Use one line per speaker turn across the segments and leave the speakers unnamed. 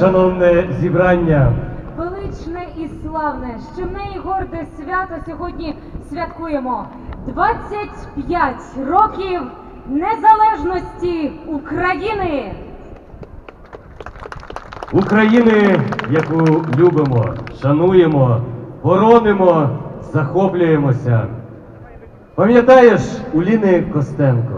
Шановне зібрання,
Величне і славне, що в неї горде свято сьогодні святкуємо. 25 років незалежності України.
України, яку любимо, шануємо, боронимо, захоплюємося. Пам'ятаєш Уліни Костенко?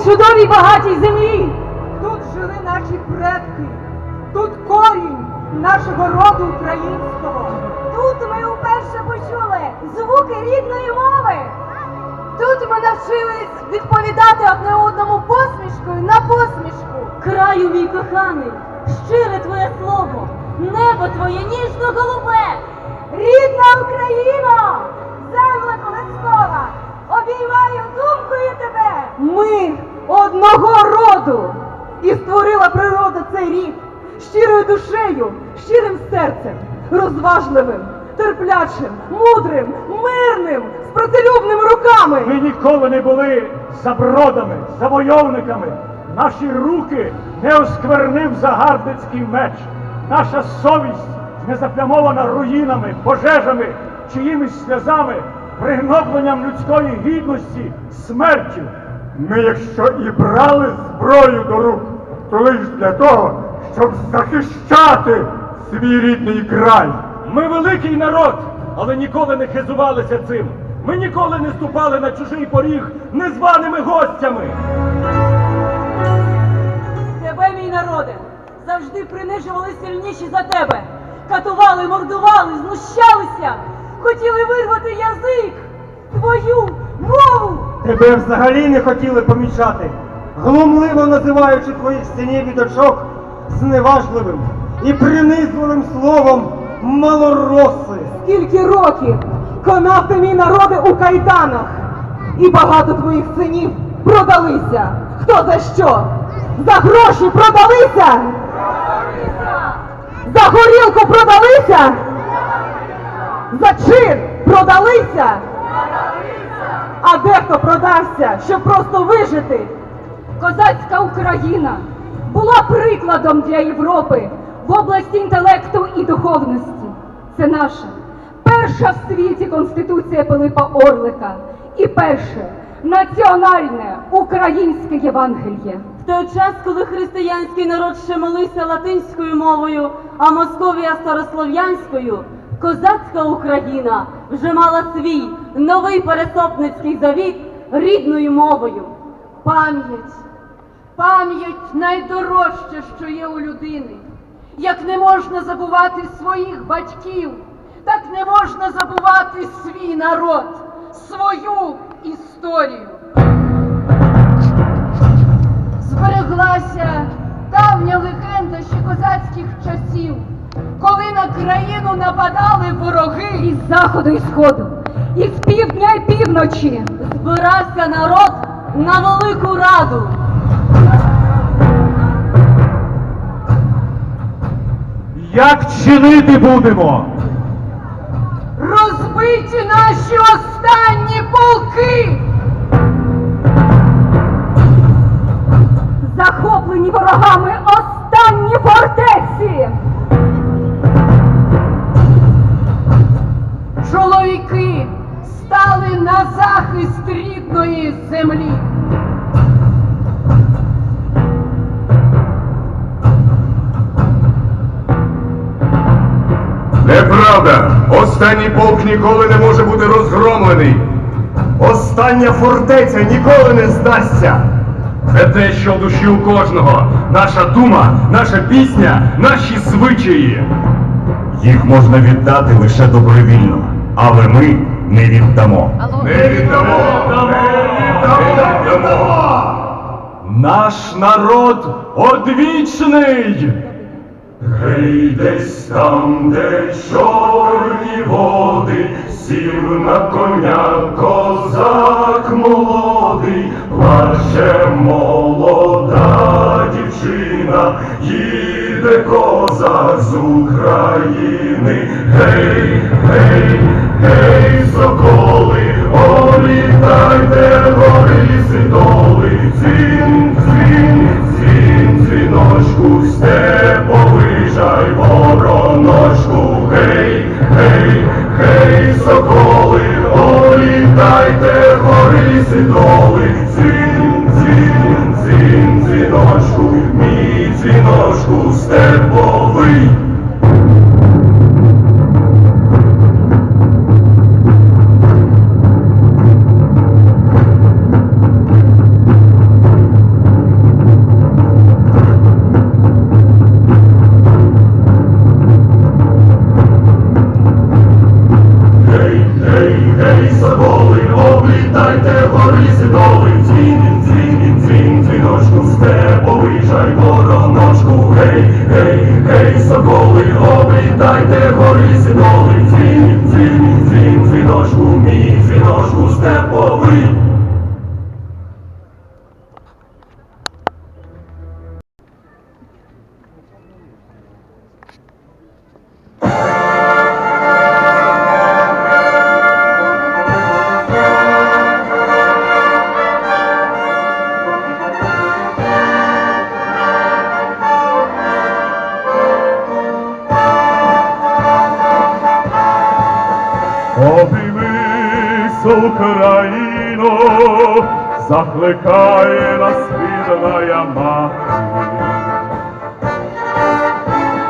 Цій чудовій багатій землі.
Тут жили наші предки, тут корінь нашого роду українського.
Тут ми уперше почули звуки рідної мови. Тут ми навчились відповідати одне одному посмішкою на посмішку. Краю мій коханий, щире твоє слово, небо твоє ніжно голубе. Рідна Україно, земля колескова, обіймаю думкою тебе.
Ми одного роду. І створила природа цей рід щирою душею, щирим серцем, розважливим, терплячим, мудрим, мирним, з працелюбними руками.
Ми ніколи не були забродами, завойовниками. Наші руки не осквернив загарбницький меч. Наша совість не заплямована руїнами, пожежами, чиїмись сльозами, пригнобленням людської гідності, смертю. Ми, якщо і брали зброю до рук, то лише для того, щоб захищати свій рідний край.
Ми великий народ, але ніколи не хизувалися цим. Ми ніколи не ступали на чужий поріг незваними гостями.
Тебе, мій народе, завжди принижували сильніші за тебе. Катували, мордували, знущалися, хотіли вирвати язик, твою мову.
Тебе взагалі не хотіли помічати, глумливо називаючи твоїх синів і дочок зневажливим і принизливим словом малороси.
Скільки років конав ти мій народи у кайданах, і багато твоїх синів продалися. Хто за що? За гроші продалися? За горілку продалися? За чин продалися? А дехто продався, щоб просто вижити.
Козацька Україна була прикладом для Європи в області інтелекту і духовності. Це наша перша в світі конституція Пилипа Орлика і перше національне українське Євангеліє.
В той час, коли християнський народ ще молився латинською мовою, а Московія старослов'янською, козацька Україна вже мала свій новий пересопницький завіт рідною мовою.
Пам'ять. Пам'ять найдорожче, що є у людини. Як не можна забувати своїх батьків, так не можна забувати свій народ, свою історію. Збереглася давня легенда ще козацьких часів, коли на країну нападали вороги.
Із заходу і сходу, із півночі.
Збирався народ на велику раду.
Як чинити будемо?
Розбиті наші останні полки.
Ніколи не може бути розгромлений.
Остання фортеця ніколи не здасться.
Це те, що в душі у кожного. Наша дума, наша пісня, наші звичаї.
Їх можна віддати лише добровільно, але ми не віддамо.
Не віддамо! Не віддамо!
Наш народ одвічний!
Гей, десь там, де чорні води, сів на коня козак молодий, плаче молода дівчина, їде козак з України. Гей, гей, гей, соколи, олітайте гори сидоли, дзвін, дзвін, дзвін, дзвіночку, степовий жай, вороночку, гей, гей, гей, соколи, олітайте гори сідоли, дзвін, дзвін, дзвін, дзвіночку, мій дзвіночку, степовий. Вороночку, гей, гей, гей, соболи, облітайте горі сідоли, дзвін, дзвін, дзвін, дзвіночку, мій дзвіночку, степовий.
Обіймись, Україно, закликає нас рідна мати.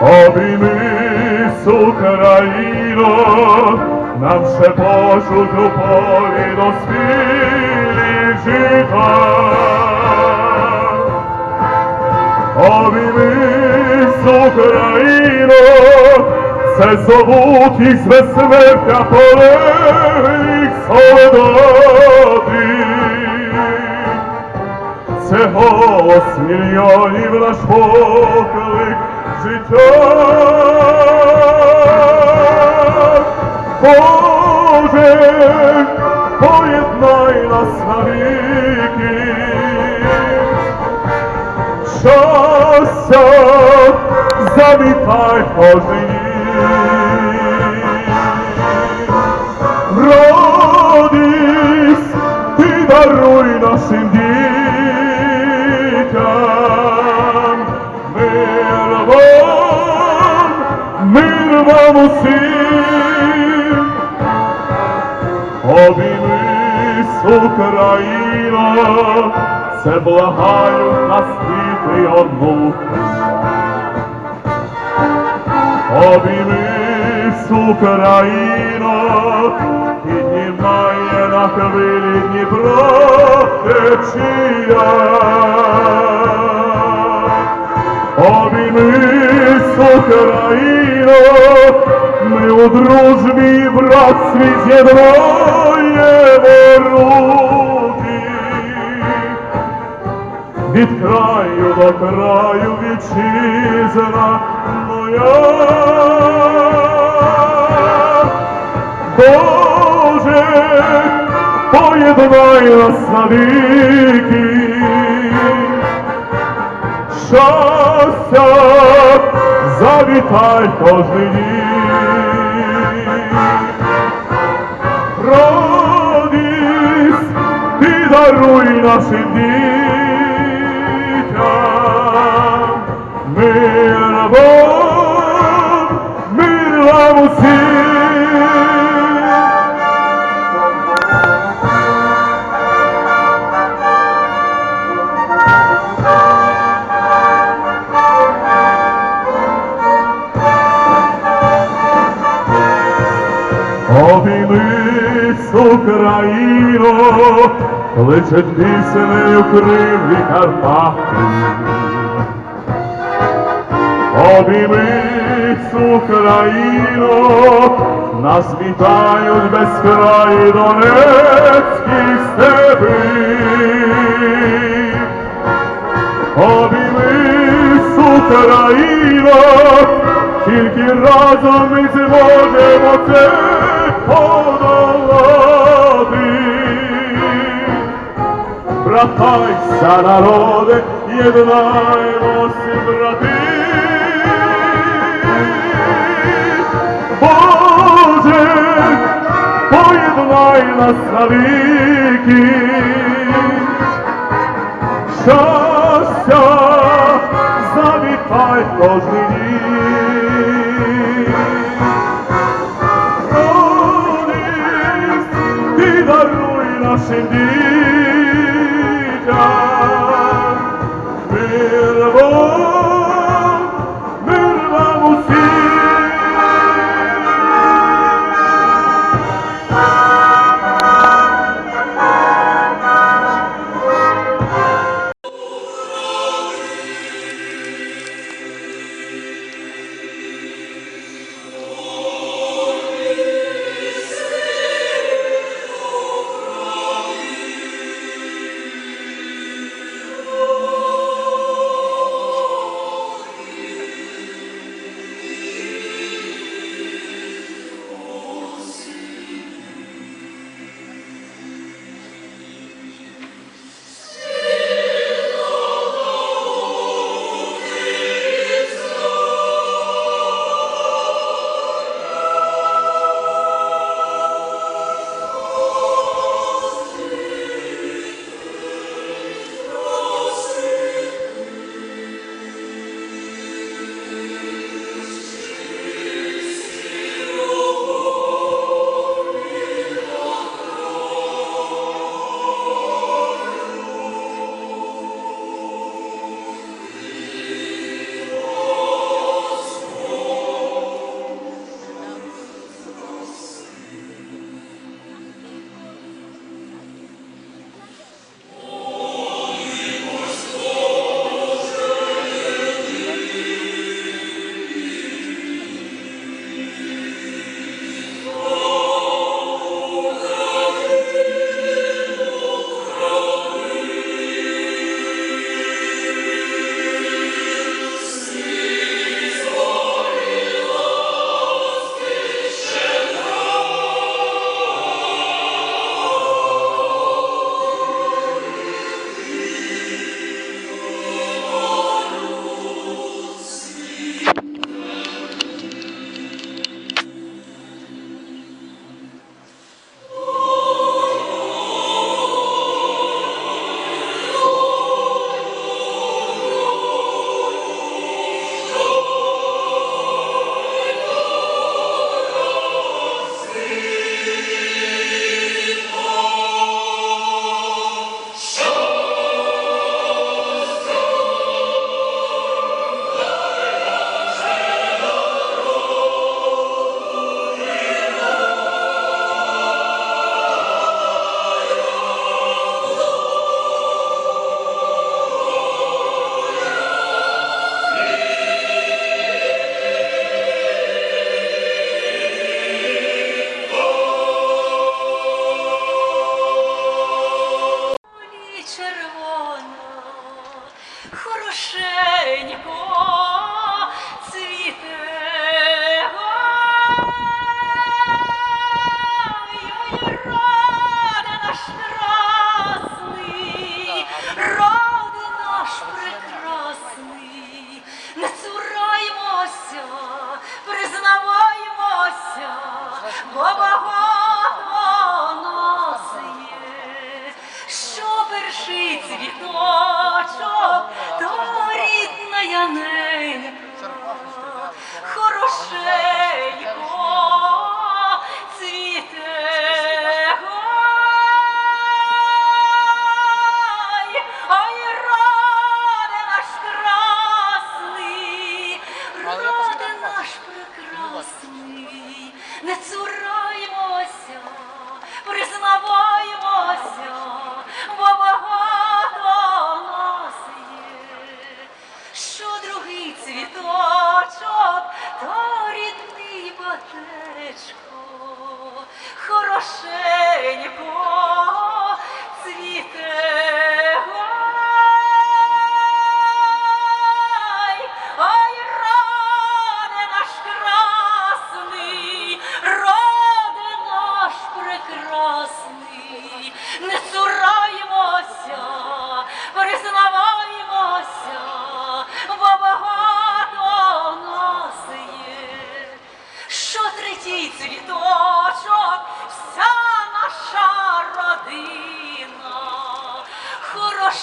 Обіймись, Україно, нам ще пошуть у полі до спілі жита. Обіймись, Україно, це зовуть їх з безсмертя полеглих солдатів. Це голос мільйонів наш поклик життя. Боже, поєднай нас навіки щастя завітай кожен Родись, ти даруй нашим дітям мир вам, мир вам усім. Обіймись, Україна, це благають нас діти онуки. Обіймись, Україна, піднімає на хвилі Дніпро течія. Обіймись, Україно, ми у дружбі братстві з'єднаємо руки. Від краю до краю вітчизна. Боже, поєднай нас навіки. Щастя, завітай кожен день. Родись, ти даруй нашим дітям мир. Україно, кличуть піснею криві Карпати. Обіймись, Україно, нас вітають безкраї Донецькі степи. Обіймись, Україно, тільки разом ми зможемо це подолати. Братайся, народи, єднаймося, брати. Нас навіки. Щастя, завітай кожний день. Родись, ти даруй нашим дітям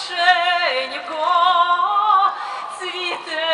хорошенько цвіте.